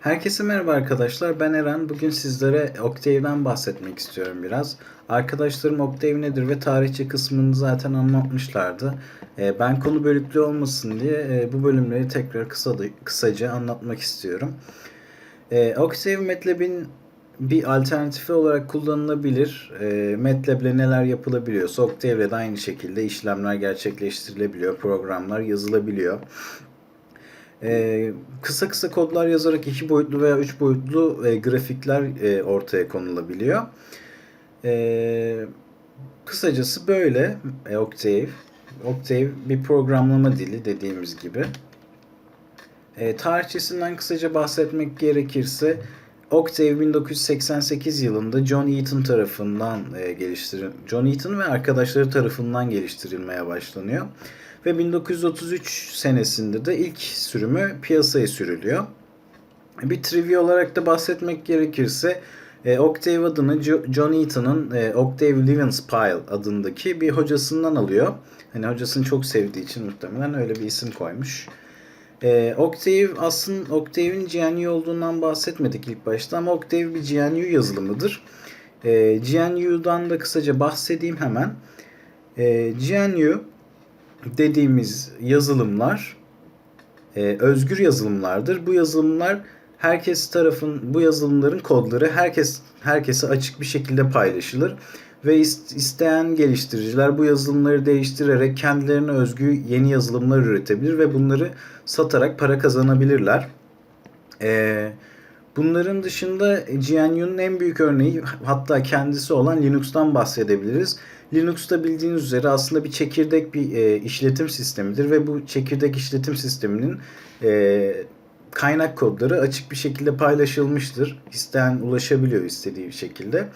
Herkese merhaba arkadaşlar. Ben Eren. Bugün sizlere Octave'den bahsetmek istiyorum biraz. Arkadaşlarım Octave nedir ve tarihçe kısmını zaten anlatmışlardı. Ee, Ben konu bölüklü olmasın diye e, bu bölümleri tekrar kısa kısaca anlatmak istiyorum. Ee, Octave MATLAB'in bir alternatifi olarak kullanılabilir. E, MATLAB ile neler yapılabiliyorsa Octave ile de aynı şekilde işlemler gerçekleştirilebiliyor, programlar yazılabiliyor. Ee, kısa kısa kodlar yazarak iki boyutlu veya üç boyutlu e, grafikler e, ortaya konulabiliyor. Ee, kısacası böyle e, Octave. Octave bir programlama dili dediğimiz gibi. E, tarihçesinden kısaca bahsetmek gerekirse Octave 1988 yılında John Eaton tarafından e, geliştirin John Eaton ve arkadaşları tarafından geliştirilmeye başlanıyor. Ve 1933 senesinde de ilk sürümü piyasaya sürülüyor. Bir trivia olarak da bahsetmek gerekirse e, Octave adını John Eaton'ın e, Octave Levenspile adındaki bir hocasından alıyor. Hani hocasını çok sevdiği için muhtemelen öyle bir isim koymuş. E, Octave aslında Octave'in GNU olduğundan bahsetmedik ilk başta ama Octave bir GNU yazılımıdır. E, GNU'dan da kısaca bahsedeyim hemen. E, GNU dediğimiz yazılımlar e, özgür yazılımlardır. Bu yazılımlar herkes tarafın bu yazılımların kodları herkes herkese açık bir şekilde paylaşılır ve isteyen geliştiriciler bu yazılımları değiştirerek kendilerine özgü yeni yazılımlar üretebilir ve bunları satarak para kazanabilirler. Ee, bunların dışında GNU'nun en büyük örneği hatta kendisi olan Linux'tan bahsedebiliriz. Linux'ta bildiğiniz üzere aslında bir çekirdek bir e, işletim sistemidir ve bu çekirdek işletim sisteminin e, kaynak kodları açık bir şekilde paylaşılmıştır. İsteyen ulaşabiliyor istediği bir şekilde.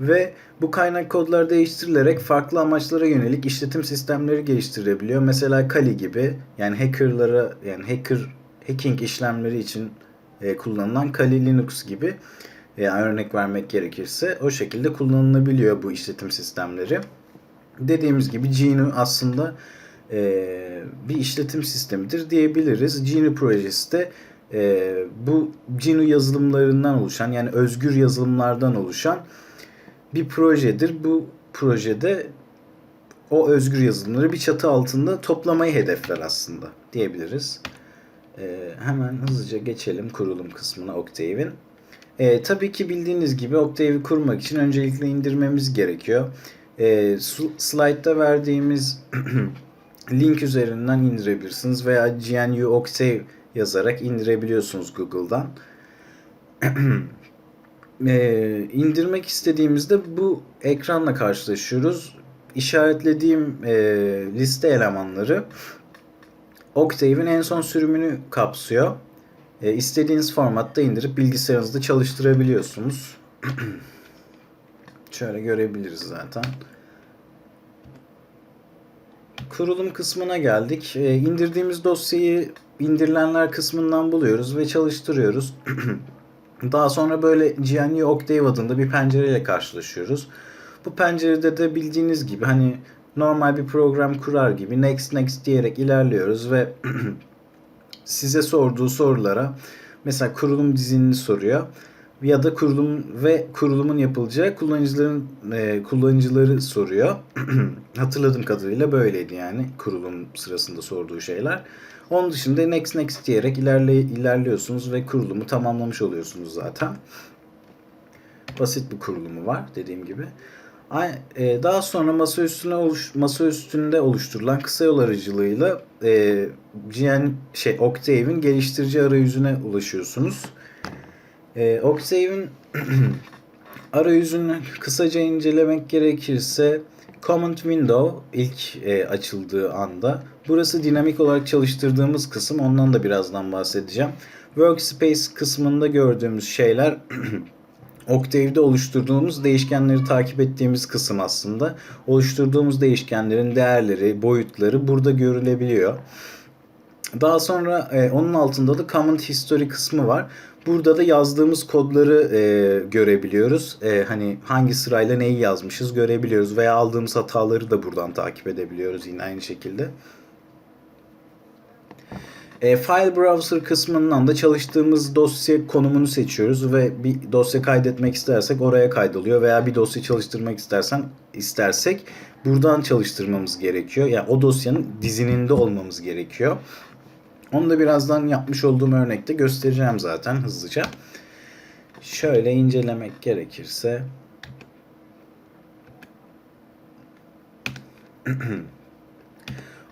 Ve bu kaynak kodlar değiştirilerek farklı amaçlara yönelik işletim sistemleri geliştirebiliyor. Mesela Kali gibi yani hackerlara yani hacker hacking işlemleri için e, kullanılan Kali Linux gibi yani örnek vermek gerekirse o şekilde kullanılabiliyor bu işletim sistemleri. Dediğimiz gibi GNU aslında e, bir işletim sistemidir diyebiliriz. GNU projesi de e, bu GNU yazılımlarından oluşan yani özgür yazılımlardan oluşan bir projedir. Bu projede o özgür yazılımları bir çatı altında toplamayı hedefler aslında diyebiliriz. Ee, hemen hızlıca geçelim kurulum kısmına Octave'in. Ee, tabii ki bildiğiniz gibi Octave'i kurmak için öncelikle indirmemiz gerekiyor. Ee, slide'da verdiğimiz link üzerinden indirebilirsiniz veya GNU Octave yazarak indirebiliyorsunuz Google'dan. e, indirmek istediğimizde bu ekranla karşılaşıyoruz. İşaretlediğim e, liste elemanları Octave'in en son sürümünü kapsıyor. E, istediğiniz formatta indirip bilgisayarınızda çalıştırabiliyorsunuz. Şöyle görebiliriz zaten. Kurulum kısmına geldik. E, indirdiğimiz dosyayı indirilenler kısmından buluyoruz ve çalıştırıyoruz. Daha sonra böyle GNU Octave adında bir pencereyle karşılaşıyoruz. Bu pencerede de bildiğiniz gibi hani normal bir program kurar gibi next next diyerek ilerliyoruz ve size sorduğu sorulara mesela kurulum dizinini soruyor ya da kurulum ve kurulumun yapılacağı kullanıcıların e, kullanıcıları soruyor. Hatırladığım kadarıyla böyleydi yani kurulum sırasında sorduğu şeyler. Onun dışında next next diyerek ilerle, ilerliyorsunuz ve kurulumu tamamlamış oluyorsunuz zaten. Basit bir kurulumu var dediğim gibi. E, daha sonra masa üstüne oluş, masa üstünde oluşturulan kısa yol aracılığıyla e, GN şey Octave'in geliştirici arayüzüne ulaşıyorsunuz. E, Octave'in arayüzünü kısaca incelemek gerekirse Command Window ilk e, açıldığı anda burası dinamik olarak çalıştırdığımız kısım ondan da birazdan bahsedeceğim. Workspace kısmında gördüğümüz şeyler Octave'de oluşturduğumuz değişkenleri takip ettiğimiz kısım aslında. Oluşturduğumuz değişkenlerin değerleri, boyutları burada görülebiliyor. Daha sonra e, onun altında da Comment History kısmı var. Burada da yazdığımız kodları e, görebiliyoruz. E, hani hangi sırayla neyi yazmışız görebiliyoruz veya aldığımız hataları da buradan takip edebiliyoruz yine aynı şekilde. E, file browser kısmından da çalıştığımız dosya konumunu seçiyoruz ve bir dosya kaydetmek istersek oraya kaydoluyor veya bir dosya çalıştırmak istersen istersek buradan çalıştırmamız gerekiyor. Yani o dosyanın dizininde olmamız gerekiyor. Onu da birazdan yapmış olduğum örnekte göstereceğim zaten hızlıca. Şöyle incelemek gerekirse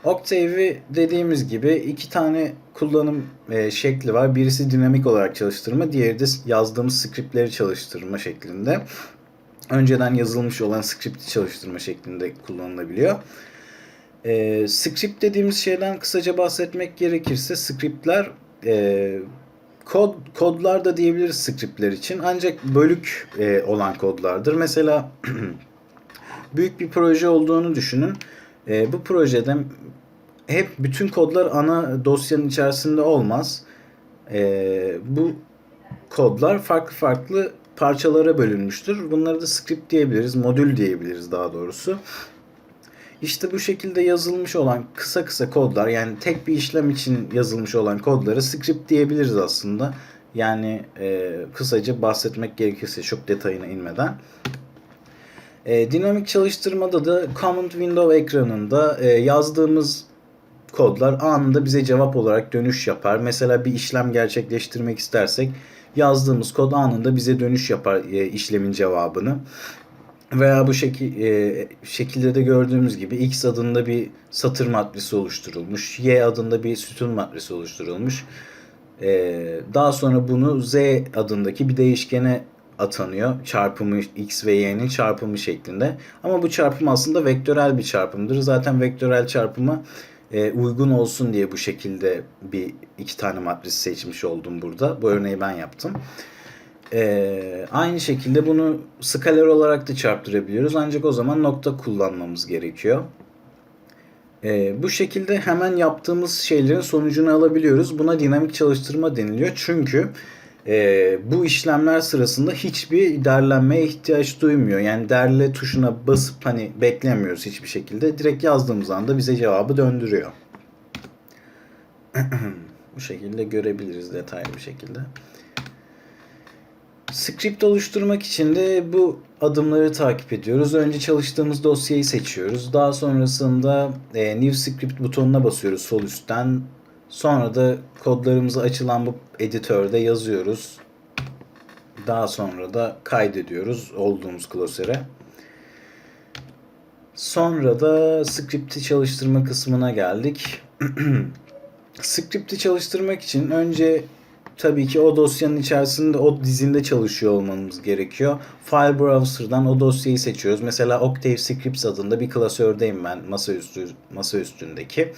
Octave'i dediğimiz gibi iki tane kullanım e, şekli var. Birisi dinamik olarak çalıştırma, diğeri de yazdığımız scriptleri çalıştırma şeklinde. Önceden yazılmış olan script'i çalıştırma şeklinde kullanılabiliyor. E, script dediğimiz şeyden kısaca bahsetmek gerekirse scriptler e, kod kodlar da diyebiliriz scriptler için. Ancak bölük e, olan kodlardır. Mesela büyük bir proje olduğunu düşünün. E, bu projede hep bütün kodlar ana dosyanın içerisinde olmaz. E, bu kodlar farklı farklı parçalara bölünmüştür. Bunları da script diyebiliriz, modül diyebiliriz daha doğrusu. İşte bu şekilde yazılmış olan kısa kısa kodlar yani tek bir işlem için yazılmış olan kodları script diyebiliriz aslında. Yani e, kısaca bahsetmek gerekirse çok detayına inmeden. E, dinamik çalıştırmada da Command Window ekranında e, yazdığımız kodlar anında bize cevap olarak dönüş yapar. Mesela bir işlem gerçekleştirmek istersek yazdığımız kod anında bize dönüş yapar e, işlemin cevabını. Veya bu şekil, e, şekilde de gördüğümüz gibi X adında bir satır matrisi oluşturulmuş. Y adında bir sütun matrisi oluşturulmuş. E, daha sonra bunu Z adındaki bir değişkene atanıyor. Çarpımı X ve Y'nin çarpımı şeklinde. Ama bu çarpım aslında vektörel bir çarpımdır. Zaten vektörel çarpımı e, uygun olsun diye bu şekilde bir iki tane matris seçmiş oldum burada. Bu örneği ben yaptım. E, aynı şekilde bunu skaler olarak da çarptırabiliyoruz. Ancak o zaman nokta kullanmamız gerekiyor. E, bu şekilde hemen yaptığımız şeylerin sonucunu alabiliyoruz. Buna dinamik çalıştırma deniliyor. Çünkü e, bu işlemler sırasında hiçbir derlenmeye ihtiyaç duymuyor. Yani derle tuşuna basıp hani beklemiyoruz hiçbir şekilde. Direkt yazdığımız anda bize cevabı döndürüyor. bu şekilde görebiliriz detaylı bir şekilde. Script oluşturmak için de bu adımları takip ediyoruz. Önce çalıştığımız dosyayı seçiyoruz. Daha sonrasında e, New Script butonuna basıyoruz sol üstten. Sonra da kodlarımızı açılan bu editörde yazıyoruz. Daha sonra da kaydediyoruz olduğumuz klasöre. Sonra da script'i çalıştırma kısmına geldik. script'i çalıştırmak için önce tabii ki o dosyanın içerisinde o dizinde çalışıyor olmamız gerekiyor. File browser'dan o dosyayı seçiyoruz. Mesela Octave Scripts adında bir klasördeyim ben masaüstü masa üstündeki.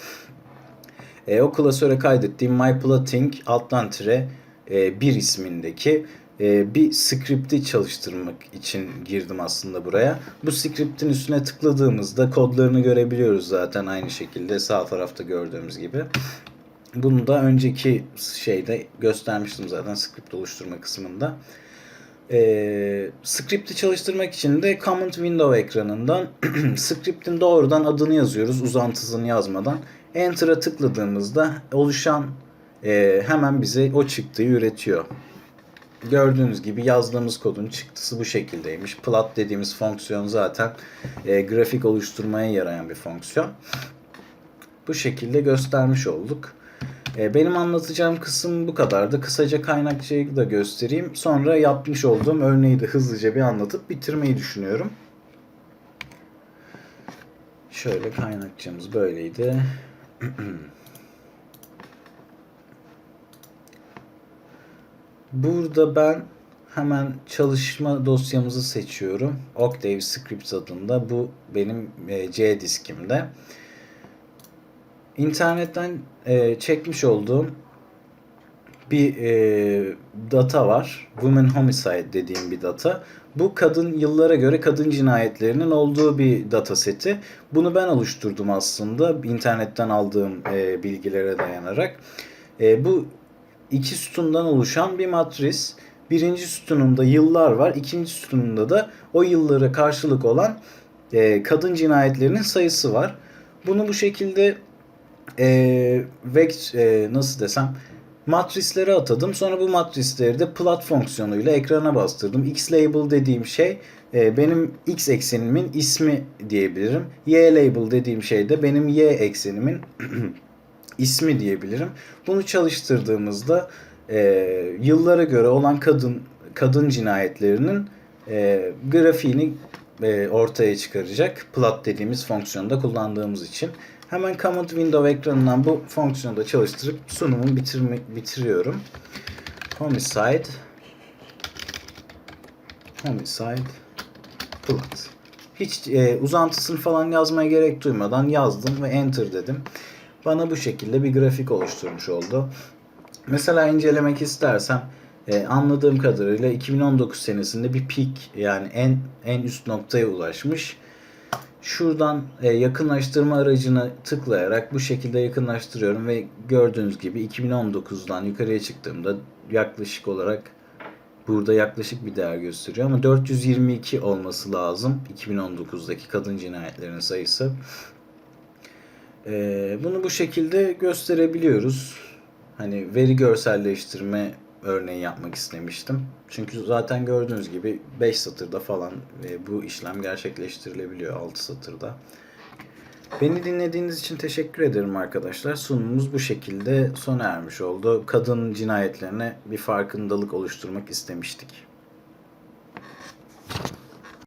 E, o klasöre kaydettiğim myplotting alttan tire e, bir ismindeki e, bir script'i çalıştırmak için girdim aslında buraya. Bu script'in üstüne tıkladığımızda kodlarını görebiliyoruz zaten aynı şekilde sağ tarafta gördüğümüz gibi. Bunu da önceki şeyde göstermiştim zaten script oluşturma kısmında. E, script'i çalıştırmak için de Command Window ekranından script'in doğrudan adını yazıyoruz uzantısını yazmadan. Enter'a tıkladığımızda oluşan e, hemen bize o çıktıyı üretiyor. Gördüğünüz gibi yazdığımız kodun çıktısı bu şekildeymiş. Plot dediğimiz fonksiyon zaten e, grafik oluşturmaya yarayan bir fonksiyon. Bu şekilde göstermiş olduk. E, benim anlatacağım kısım bu kadardı. Kısaca kaynakçayı da göstereyim. Sonra yapmış olduğum örneği de hızlıca bir anlatıp bitirmeyi düşünüyorum. Şöyle kaynakçamız böyleydi. Burada ben hemen çalışma dosyamızı seçiyorum. Octave Scripts adında. Bu benim e, C diskimde. İnternetten e, çekmiş olduğum bir e, data var. Women Homicide dediğim bir data. Bu kadın yıllara göre kadın cinayetlerinin olduğu bir data seti. Bunu ben oluşturdum aslında internetten aldığım e, bilgilere dayanarak. E, bu iki sütundan oluşan bir matris. Birinci sütununda yıllar var. ikinci sütununda da o yıllara karşılık olan e, kadın cinayetlerinin sayısı var. Bunu bu şekilde e, vekt e, nasıl desem matrisleri atadım. Sonra bu matrisleri de plot fonksiyonuyla ekrana bastırdım. X label dediğim şey e, benim x eksenimin ismi diyebilirim. Y label dediğim şey de benim y eksenimin ismi diyebilirim. Bunu çalıştırdığımızda e, yıllara göre olan kadın kadın cinayetlerinin e, grafiğini e, ortaya çıkaracak. Plot dediğimiz fonksiyonda kullandığımız için. Hemen Command Window ekranından bu fonksiyonu da çalıştırıp sunumu bitirme, bitiriyorum. Homicide Homicide Plot. Hiç e, uzantısını falan yazmaya gerek duymadan yazdım ve Enter dedim. Bana bu şekilde bir grafik oluşturmuş oldu. Mesela incelemek istersem e, anladığım kadarıyla 2019 senesinde bir peak yani en en üst noktaya ulaşmış. Şuradan e, yakınlaştırma aracını tıklayarak bu şekilde yakınlaştırıyorum ve gördüğünüz gibi 2019'dan yukarıya çıktığımda yaklaşık olarak burada yaklaşık bir değer gösteriyor ama 422 olması lazım 2019'daki kadın cinayetlerinin sayısı. E, bunu bu şekilde gösterebiliyoruz. Hani veri görselleştirme örneği yapmak istemiştim. Çünkü zaten gördüğünüz gibi 5 satırda falan e, bu işlem gerçekleştirilebiliyor 6 satırda. Beni dinlediğiniz için teşekkür ederim arkadaşlar. Sunumumuz bu şekilde sona ermiş oldu. Kadın cinayetlerine bir farkındalık oluşturmak istemiştik.